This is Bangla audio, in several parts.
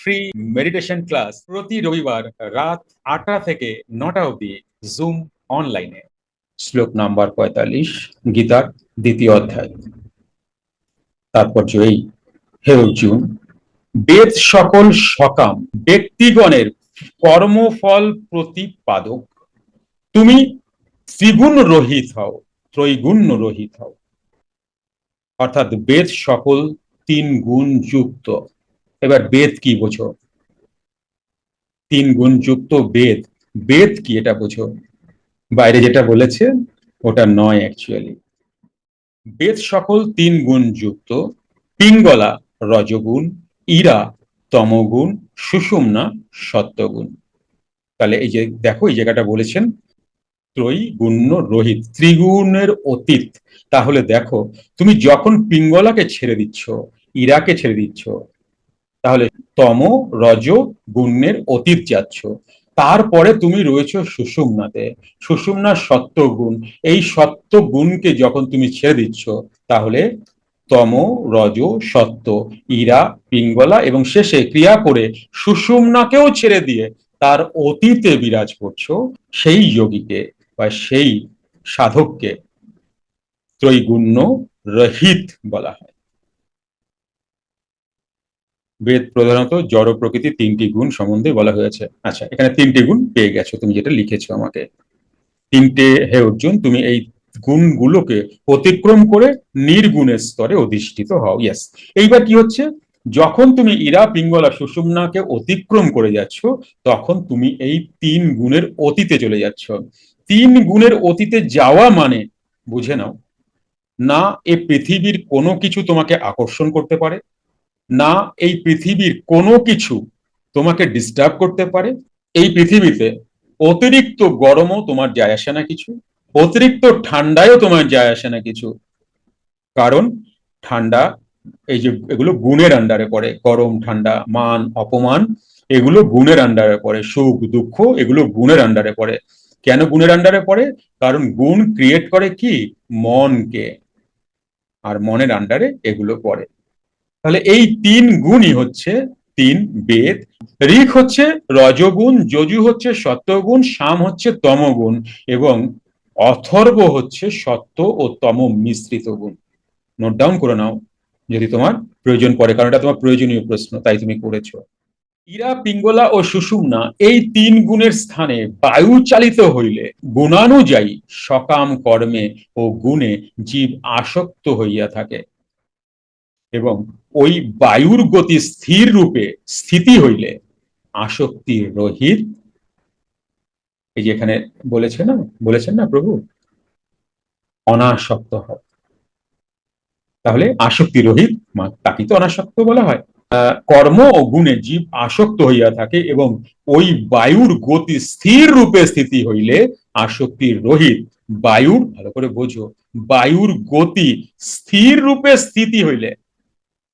ফ্রি মেডিটেশন ক্লাস প্রতি রবিবার রাত আটটা থেকে নটা অবধি জুম অনলাইনে শ্লোক নাম্বার পঁয়তাল্লিশ, গীতার দ্বিতীয় অধ্যায়। তাৎপর্য এই, হে অর্জুন, বেদ সকল সকাম ব্যক্তিগণের কর্মফল প্রতিপাদক। তুমি ত্রিগুণ রহিত হও, ত্রৈগুণ রহিত হও। অর্থাৎ বেদ সকল তিন গুণ যুক্ত। এবার বেদ কি বোঝো? তিন গুণ যুক্ত বেদ। বেদ কি এটা বোঝো? বাইরে যেটা বলেছে, ওটা নয় অ্যাকচুয়ালি বেদ সকল তিন গুণ যুক্ত। পিঙ্গলা রজগুণ, ইরা তমগুণ, সুষুম্না সত্যগুণ। তাহলে এই যে দেখো, এই জায়গাটা বলেছেন ত্রৈগুণ্য রহিত, ত্রিগুণের অতীত। তাহলে দেখো, তুমি যখন পিঙ্গলাকে ছেড়ে দিচ্ছ, ইরাকে ছেড়ে দিচ্ছ তাহলে তম, রজ, গুণের অতীত যাচ্ছ। তারপরে তুমি রয়েছ সুষুম্নাতে। সুষুম্নার সত্য গুণ এই সত্য গুণকে যখন তুমি ছেড়ে দিচ্ছ, তাহলে তম, রজ, সত্য, ইরা, পিঙ্গলা এবং শেষে ক্রিয়া করে সুষুম্নাকেও ছেড়ে দিয়ে তার অতীতে বিরাজ করছ সেই যোগীকে বা সেই সাধককে। ত্রৈগুণ্য রহিত বলা হয়। বেদ প্রধানত জড় প্রকৃতির তিনটি গুণ সম্বন্ধে বলা হয়েছে। আচ্ছা এখানে তিনটি গুণ পেয়ে গেছো, তুমি যেটা লিখেছো আমাকে। তিনটে, হে অর্জুন, তুমি এই গুণগুলোকে অতিক্রম করে নির্গুণের স্তরে অধিষ্ঠিত হও। ইয়েস এইবার কি হচ্ছে? যখন তুমি ইরা, পিঙ্গলা, সুষুম্নাকে অতিক্রম করে যাচ্ছ, তখন তুমি এই তিন গুণের অতীতে চলে যাচ্ছ। তিন গুণের অতীতে যাওয়া মানে বুঝে নাও, না এ পৃথিবীর কোনো কিছু তোমাকে আকর্ষণ করতে পারে না, এই পৃথিবীর কোনো কিছু তোমাকে ডিস্টার্ব করতে পারে। এই পৃথিবীতে অতিরিক্ত গরমও তোমার যায় আসে না কিছু, অতিরিক্ত ঠান্ডায়ও তোমার যায় আসে না কিছু। কারণ ঠান্ডা, এই যে এগুলো গুণের আন্ডারে পড়ে, গরম, ঠান্ডা, মান, অপমান, এগুলো গুণের আন্ডারে পড়ে, সুখ, দুঃখ, এগুলো গুণের আন্ডারে পড়ে। কেন গুণের আন্ডারে পড়ে? কারণ গুণ ক্রিয়েট করে কি? মনকে। আর মনের আন্ডারে এগুলো পড়ে। তাহলে এই তিন গুণই হচ্ছে তিন বেদ। ঋক হচ্ছে রজগুণ, যজু হচ্ছে সত্যগুণ, সাম হচ্ছে তমগুণ এবং অথর্ব হচ্ছে সত্য ও তম মিশ্রিত গুণ। নোট ডাউন করে নাও যদি তোমার প্রয়োজন পড়ে, কারণ এটা তোমার প্রয়োজনীয় প্রশ্ন, তাই তুমি করেছ। ইরা, পিঙ্গলা ও সুষুম্না এই তিন গুণের স্থানে বায়ু চালিত হইলে গুণানুযায়ী সকাম কর্মে ও গুণে জীব আসক্ত হইয়া থাকে এবং ওই বায়ুর গতি স্থির রূপে স্থিতি হইলে আসক্তি রহিত। এই যে এখানে বলেছে না, বলেছেন না প্রভু? অনাসক্ত হয়। তাহলে আসক্তি রহিত তাকে তো অনাসক্ত বলা হয়। কর্ম ও গুণে জীব আসক্ত হইয়া থাকে এবং ওই বায়ুর গতি স্থির রূপে স্থিতি হইলে আসক্তির রহিত। বায়ুর, ভালো করে বোঝো, বায়ুর গতি স্থির রূপে স্থিতি হইলে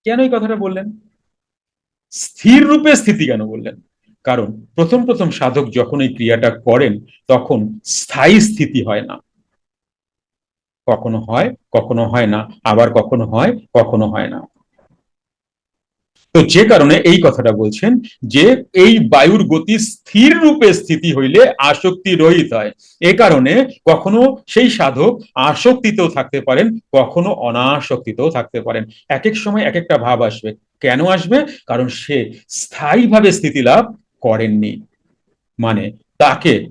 কেন এই কথাটা বললেন? স্থির রূপে স্থিতি কেন বললেন? কারণ প্রথম প্রথম সাধক যখন এই ক্রিয়াটা করেন, তখন স্থায়ী স্থিতি হয় না। কখনো হয় কখনো হয় না। আবার কখনো হয় কখনো হয় না। তো যে কারণে এই কথাটা বলছেন যে এই বায়ুর গতি স্থির রূপে স্থিতি হইলে আসক্তি রহিত হয়। এ কারণে কখনো সেই সাধক আসক্তিতেও থাকতে পারেন, কখনো অনাসক্তিতেও থাকতে পারেন। এক এক সময় এক একটা ভাব আসবে। কেন আসবে? কারণ সে স্থায়ীভাবে স্থিতি লাভ করেননি। মানে তাকে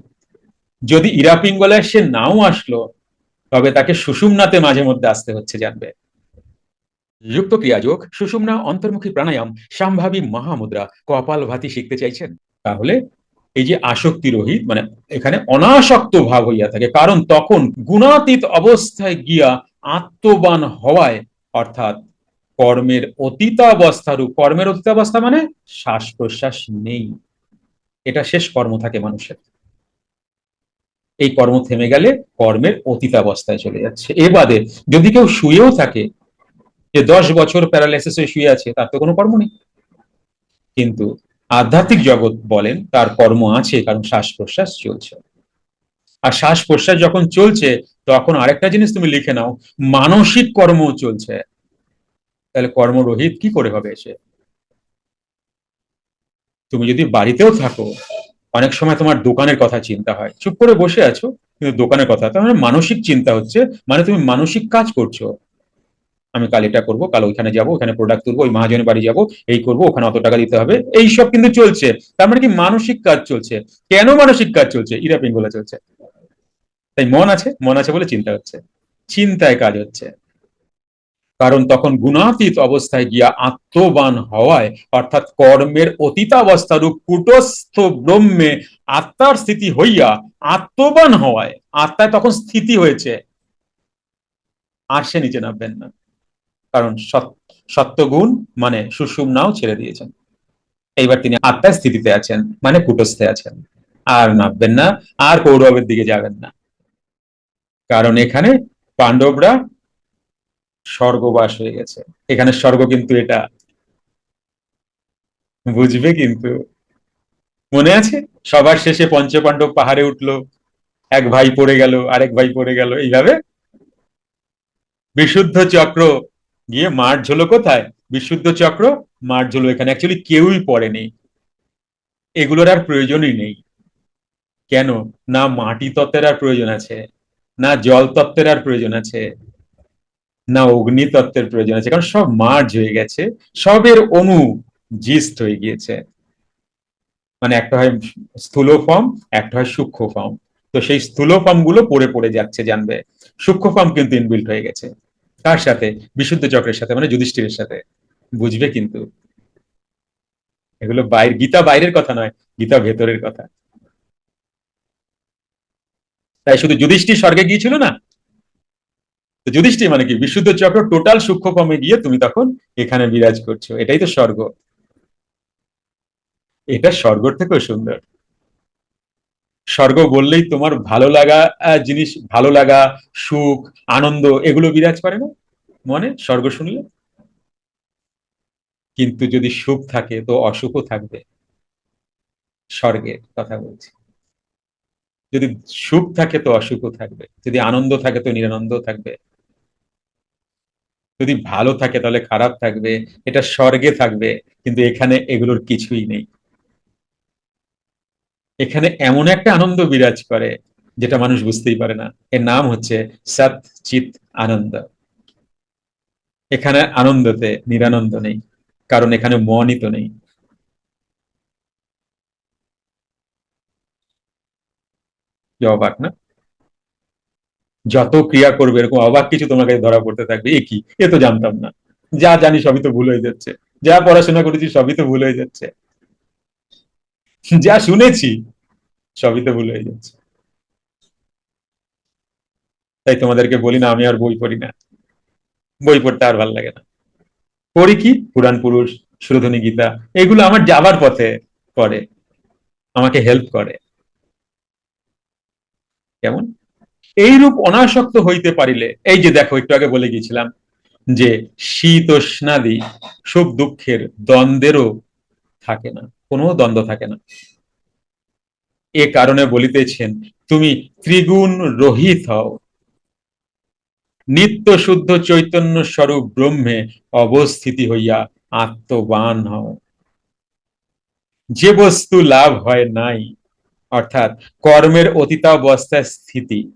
যদি ইরাপিঙ্গলায় সে নাও আসলো, তবে তাকে সুষুমনাতে মাঝে মধ্যে আসতে হচ্ছে জানবে। যুক্ত ক্রিয়াযোগ, সুষুম্না, অন্তর্মুখী প্রাণায়াম, সম্ভাবী মহামুদ্রা, কপাল ভাতি শিখতে চাইছেন। তাহলে এই যে আসক্তি রহিত মানে এখানে অনাসক্ত ভাব হইয়া থাকে, কারণ তখন গুণাতীত অবস্থায় গিয়া আত্মবান হওয়ায়, অর্থাৎ কর্মের অতীতাবস্থারূপ কর্মের অতীতাবস্থা মানে শ্বাস প্রশ্বাস নেই। এটা শেষ কর্ম থাকে মানুষের। এই কর্ম থেমে গেলে কর্মের অতীতাবস্থায় চলে যাচ্ছে। এ বাদে যদি কেউ শুয়েও থাকে যে দশ বছর প্যারালাইসিস হয়ে শুয়ে আছে, তার তো কোনো কর্ম নেই। কিন্তু আধ্যাত্মিক জগৎ বলেন, তার কর্ম আছে, কারণ শ্বাস প্রশ্বাস চলছে। আর শ্বাস প্রশ্বাস যখন চলছে, তখন আরেকটা জিনিস তুমি লিখে নাও, মানসিক কর্ম চলছে। তাহলে কর্মরহিত কি করে হবে এসে? তুমি যদি বাড়িতেও থাকো, অনেক সময় তোমার দোকানের কথা চিন্তা হয়। চুপ করে বসে আছো, কিন্তু দোকানের কথা। তার মানে মানসিক চিন্তা হচ্ছে মানে তুমি মানসিক কাজ করছ। আমি কাল এটা করব, কাল ওইখানে যাব, ওখানে প্রোডাক্ট তুলবো, ওই মহাজনের বাড়ি যাব, এই করব, ওখানে অত টাকা দিতে হবে, এই সব কিন্তু চলছে। তার মানে কি মানসিক কাজ চলছে। কেন মানসিক কাজ চলছে? ইরা পিঙ্গলা চলছে। তাই মন আছে মন আছে বলে চিন্তা হচ্ছে। চিন্তায় কাজ হচ্ছে। কারণ তখন গুণাতীত অবস্থায় গিয়া আত্মবান হওয়ায়, অর্থাৎ কর্মের অতীতাবস্থারূপ কুটস্থ ব্রহ্মে আত্মার স্থিতি হইয়া আত্মবান হওয়ায়, আত্মায় তখন স্থিতি হয়েছে। আর সে নিচে নামবেন না। কারণ সত্যগুণ মানে সুষুম্নাও ছেড়ে দিয়েছেন। এইবার তিনি আত্মার স্থিতিতে আছেন মানে কুটস্থে আছেন। আর নামবেন না, আর কৌরবের দিকে যাবেন না। কারণ এখানে পাণ্ডবরা স্বর্গবাস হয়ে গেছে। এখানে স্বর্গ কিন্তু এটা। বুঝবে কিন্তু। মনে আছে? সবার শেষে পঞ্চপাণ্ডব পাহাড়ে উঠল, এক ভাই পড়ে গেল, আরেক ভাই পড়ে গেল, এইভাবে? বিশুদ্ধ চক্র গিয়ে মাঠ ঝোলো কোথায়? বিশুদ্ধ চক্র মাঠ ঝোলো এখানে। অ্যাকচুয়ালি কেউই পড়েনি। এগুলোর আর প্রয়োজনই নেই। কেন? না মাটি তত্ত্বের আর প্রয়োজন আছে, না জল তত্ত্বের আর প্রয়োজন আছে, না অগ্নি তত্ত্বের প্রয়োজন আছে। কারণ সব মার্জ হয়ে গেছে, সবের অনু জিস্ট হয়ে গিয়েছে। মানে একটা হয় স্থূল ফর্ম, একটা হয় সূক্ষ্ম ফর্ম। তো সেই স্থূল ফর্মগুলো পড়ে পড়ে যাচ্ছে, জানবে। সূক্ষ্ম ফর্ম কিন্তু ইনবিল্ট হয়ে গেছে। তার সাথে? বিশুদ্ধ চক্রের সাথে মানে যুধিষ্ঠিরের সাথে। বুঝবে কিন্তু। এগুলো বাইর, গীতা বাইরের কথা নয়, গীতা ভেতরের কথা। তাই শুধু যুধিষ্ঠির স্বর্গে গিয়েছিল না? তো যুধিষ্ঠির মানে কি? বিশুদ্ধ চক্র টোটাল সূক্ষ্ম কমে গিয়ে তুমি তখন এখানে বিরাজ করছ। এটাই তো স্বর্গ। এটা স্বর্গর থেকেও সুন্দর। স্বর্গ বললেই তোমার ভালো লাগা জিনিস ভালো লাগা, সুখ, আনন্দ, এগুলো বিরাজ করে না? মনে? স্বর্গ শুনলে? কিন্তু যদি সুখ থাকে, তো অসুখও থাকবে। স্বর্গের কথা বলছি। যদি সুখ থাকে, তো অসুখও থাকবে। যদি আনন্দ থাকে, তো নিরানন্দ থাকবে। যদি ভালো থাকে, তাহলে খারাপ থাকবে। এটা স্বর্গে থাকবে, কিন্তু এখানে এগুলোর কিছুই নেই। এখানে এমন একটা আনন্দ বিরাজ করে, যেটা মানুষ বুঝতেই পারে না। এর নাম হচ্ছে সৎ চিত আনন্দ। এখানে আনন্দতে নিরানন্দ নেই, কারণ এখানে মনই তো নেই। অবাক না? যত ক্রিয়া করবে এরকম অবাক কিছু তোমার কাছে ধরা পড়তে থাকবে, এ কি? এ তো জানতাম না। যা জানি সবই তো ভুল হয়ে যাচ্ছে। যা পড়াশোনা করেছি সবই তো ভুল হয়ে যাচ্ছে। যা শুনেছি, সবই তো ভুল হয়ে যাচ্ছে। তাই তোমাদেরকে বলি না, আমি আর বই পড়ি না। বই পড়তে আর ভালো লাগে না। পড়ি কি? পুরাণ পুরুষ সুরধনী গীতা, এগুলো আমার যাবার পথে করে আমাকে হেল্প করে। কেমন? এইরূপ অনাসক্ত হইতে পারিলে, এই যে দেখো, একটু আগে বলে গিয়েছিলাম যে শীতোষ্ণাদি সুখ দুঃখের দ্বন্দ্বেরও থাকে না। কোনো দ্বন্দ্ব থাকে না। এ কারণে বলিতেছেন, তুমি ত্রিগুণ রহিত হও। নিত্য শুদ্ধ চৈতন্য স্বরূপ ব্রহ্মে অবস্থিতি হইয়া আত্মবান হও। যে বস্তু লাভ হয় নাই, অর্থাৎ কর্মের অতীতাবস্থায় স্থিতি,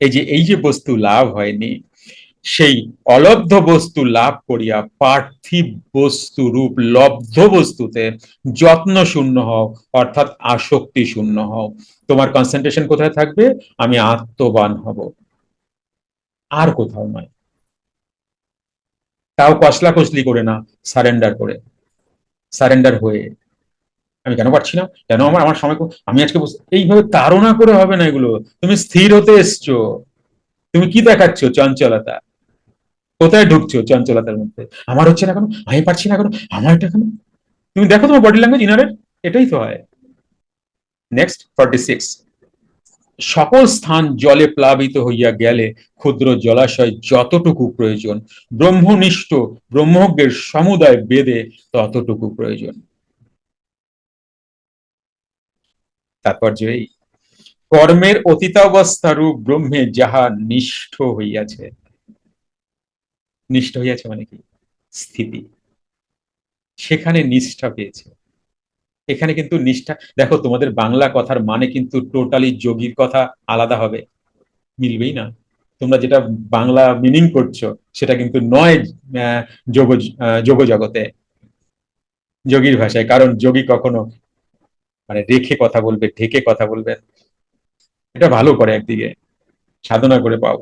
এই যে এই যে বস্তু লাভ হয়নি সেই অলব্ধ বস্তু লাভ করিয়া পার্থিব বস্তু রূপ লব্ধ বস্তুতে যত্ন শূন্য হও, অর্থাৎ আসক্তি শূন্য হও। তোমার কনসেন্ট্রেশন কোথায় থাকবে? আমি আত্মবান হব। আর কোথাও নয়। তাও কসলা কসলি করে না সারেন্ডার করে। সারেন্ডার হয়ে। আমি কেন পারছি না? কেন আমার আমার সময় আমি আজকে এইভাবে তাড়না করে হবে না এগুলো। তুমি স্থির হতে এসছো। তুমি কি দেখাচ্ছ? চঞ্চলতা। কোথায় ঢুকছো চঞ্চলতার মধ্যে? আমার হচ্ছে না কেন আমি পারছি না কেন, আমার এটা কেন তুমি দেখো তোমার বডি ল্যাঙ্গুয়েজ ইনারের? এটাই তো হয়। নেক্সট ফর্টি সিক্স সকল স্থান জলে প্লাবিত হইয়া গেলে ক্ষুদ্র জলাশয় যতটুকু প্রয়োজন, ব্রহ্মনিষ্ঠ ব্রহ্মজ্ঞের সমুদায় বেদে ততটুকু প্রয়োজন। তাৎপর্য এই, কর্মের অতীতাবস্থা রূপ ব্রহ্মে যাহা নিষ্ঠ হইয়াছে নিষ্ঠ হইয়াছে মানে কি? স্থিতি। সেখানে নিষ্ঠা পেয়েছে। এখানে কিন্তু নিষ্ঠা, দেখো তোমাদের বাংলা কথার মানে কিন্তু টোটালি যোগীর কথা আলাদা হবে। মিলবেই না। তোমরা যেটা বাংলা মিনিং করছ, সেটা কিন্তু নয় যোগ যোগ জগতে। যোগীর ভাষায়, কারণ যোগী কখনো মানে রেখে কথা বলবে, ঢেকে কথা বলবে। এটা ভালো করে একদিকে। সাধনা করে পাও।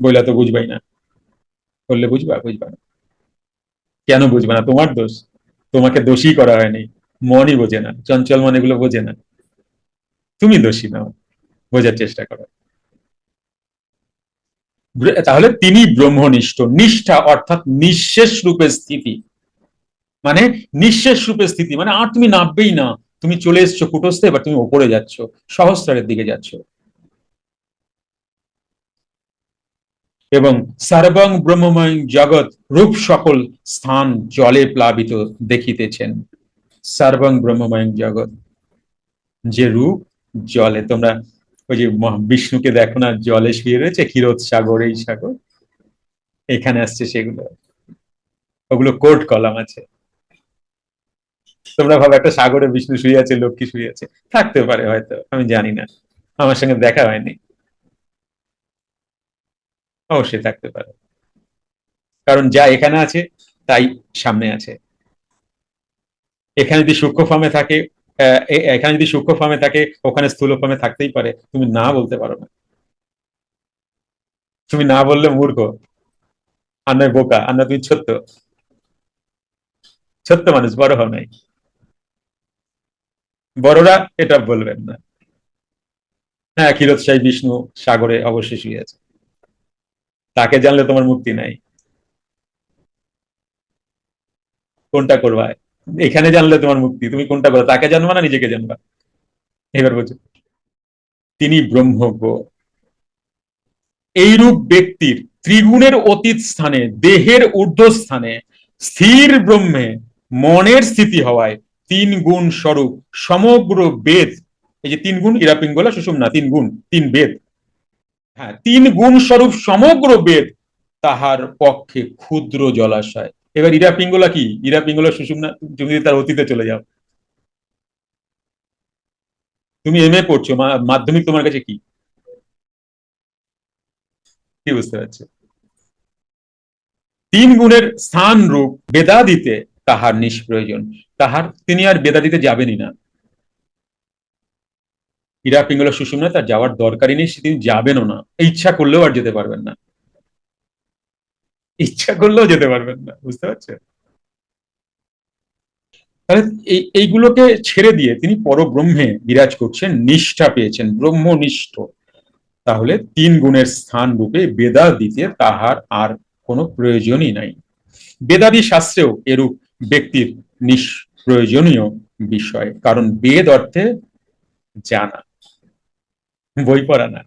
বইলা তো বুঝবাই না। বললে বুঝবা বুঝবা না। কেন বুঝবা না? তোমার দোষ। তোমাকে দোষী করা হয়নি। মনই বোঝে না। চঞ্চল মন এগুলো বোঝে না। তুমি দোষী নাও। বোঝার চেষ্টা করো। তাহলে তিনি ব্রহ্মনিষ্ঠ। নিষ্ঠা অর্থাৎ নিঃশেষ রূপে স্থিতি। মানে নিঃশেষ রূপে স্থিতি। মানে আর তুমি নামবেই না। তুমি চলে এসছো কুটস্থে, এবার তুমি ওপরে যাচ্ছ। সহস্রারের দিকে যাচ্ছ। এবং সর্বং ব্রহ্মময় জগৎ রূপ সকল স্থান জলে প্লাবিত দেখিতেছেন। সর্বং ব্রহ্মময় জগৎ, যে রূপ জলে, তোমরা ওই যে বিষ্ণুকে দেখো না, জলে শুয়ে রয়েছে ক্ষীরোদ সাগর, এই সাগর, এখানে আসছে সেগুলো। ওগুলো কোর্ট কলাম আছে। তোমরা ভাবো, একটা সাগরে বিষ্ণু শুয়ে আছে, লক্ষ্মী শুয়ে আছে। থাকতে পারে হয়তো, আমি জানি না। আমার সঙ্গে দেখা হয়নি। অবশ্যই থাকতে পারে। কারণ যা এখানে আছে, তাই সামনে আছে। এখানে যদি সূক্ষ্ম ফর্মে থাকে এখানে যদি সূক্ষ্ম ফর্মে থাকে, ওখানে স্থূল ফর্মে থাকতেই পারে। তুমি না বলতে পারো না। তুমি না বললে মূর্খ। আর নয় বোকা, আর তুমি ছোট্ট। ছোট্ট মানুষ, বড় হও নাই। বড়রা এটা বলবেন না। হ্যাঁ ক্ষীরোৎসাহী বিষ্ণু সাগরে অবশ্যই শুয়ে আছে। তাকে জানলে তোমার মুক্তি নাই। কোনটা করবা? এখানে জানলে তোমার মুক্তি। তুমি কোনটা করো তাকে জানবা না নিজেকে জানবা? এবার বলছো। তিনি ব্রহ্মজ্ঞ। এইরূপ ব্যক্তির ত্রিগুণের অতীত স্থানে, দেহের ঊর্ধ্ব স্থানে স্থির ব্রহ্মে, মনের স্থিতি হওয়ায় তিন গুণ স্বরূপ, সমগ্র বেদ। এই যে তিন গুণ ইরাপিঙ্গলা সুষুম্না, তিন গুণ, তিন বেদ। হ্যাঁ তিন গুণ স্বরূপ সমগ্র বেদ তাহার পক্ষে ক্ষুদ্র জলাশয়। এবার ইরা পিঙ্গলা কি? ইরা পিঙ্গলা সুষুম্না, তুমি তার অতীতে চলে যাও। তুমি এম এ পড়ছো মাধ্যমিক তোমার কাছে কি? কি বুঝতে পারছ? তিন গুণের স্থান রূপ বেদাদিতে তাহার নিষ্প্রয়োজন। তাহার, তিনি আর বেদাদিতে যাবেনই না। ইরা পিঙ্গলা সুষুম্না তার যাওয়ার দরকারই নেই সে তিনি যাবেনও না। ইচ্ছা করলেও আর যেতে পারবেন না। ইচ্ছা করলেও যেতে পারবেন না, বুঝতে পারছেন? তাহলে এই, এইগুলোকে ছেড়ে দিয়ে তিনি পরব্রহ্মে বিরাজ করছেন, নিষ্ঠা পেয়েছেন, ব্রহ্মনিষ্ঠ। তাহলে তিন গুণের স্থান রূপে বেদা দিতে তাহার আর কোনো প্রয়োজনই নাই। বেদাদি শাস্ত্রেও এরূপ ব্যক্তির নিষ্প্রয়োজনীয় বিষয়, কারণ বেদ অর্থে জানা। বই পড়া না।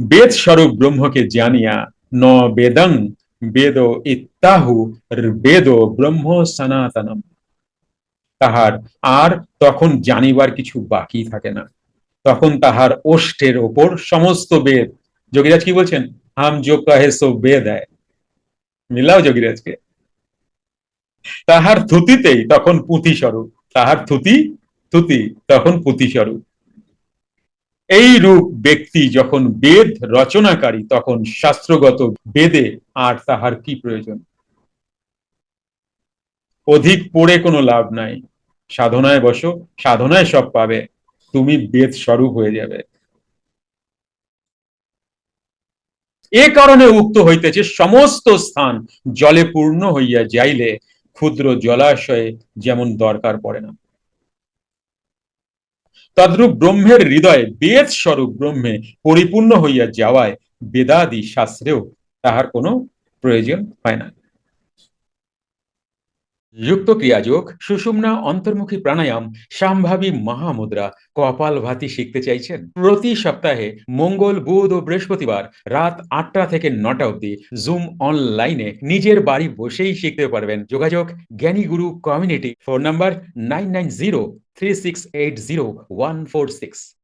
বেদ স্বরূপ ব্রহ্মকে জানিয়া ন বেদং বেদ ইত্যাহু বেদ ব্রহ্ম সনাতনম। তাহার আর তখন জানিবার কিছু বাকি থাকে না। তখন তাহার ওষ্ঠের ওপর সমস্ত বেদ। যোগীরাজ কি বলছেন? হাম যোগ কহে সো বেদ है মিলাও যোগীরাজকে। তাহার থুতিতেই তখন পুঁথি স্বরূপ তাহার থুতি থুতি তখন পুঁথি স্বরূপ এই রূপ ব্যক্তি যখন বেদ রচনাকারী, তখন শাস্ত্রগত বেদে আর তাহার কি প্রয়োজন? অধিক পড়ে কোনো লাভ নাই। সাধনায় বসো, সাধনায় সব পাবে, তুমি বেদ স্বরূপ হয়ে যাবে। এ কারণে উক্ত হইতেছে, সমস্ত স্থান জলে পূর্ণ হইয়া যাইলে ক্ষুদ্র জলাশয়ে যেমন দরকার পড়ে না। তদ্রূপ ব্রহ্মের হৃদয়ে বেদ স্বরূপ ব্রহ্মে পরিপূর্ণ হইয়া যাওয়ায় বেদাদি শাস্ত্রেও তাহার কোনো প্রয়োজন হয় না। যুক্ত ক্রিয়াযোগ, সুষুম্না অন্তর্মুখী প্রাণায়াম, সম্ভাবী মহামুদ্রা কপাল ভাতি শিখতে চাইছেন? প্রতি সপ্তাহে মঙ্গল, বুধ ও বৃহস্পতিবার রাত আটটা থেকে নটা অবধি জুম অনলাইনে নিজের বাড়ি বসেই শিখতে পারবেন। যোগাযোগ Gyani Guru community, phone number nine nine zero 3680146.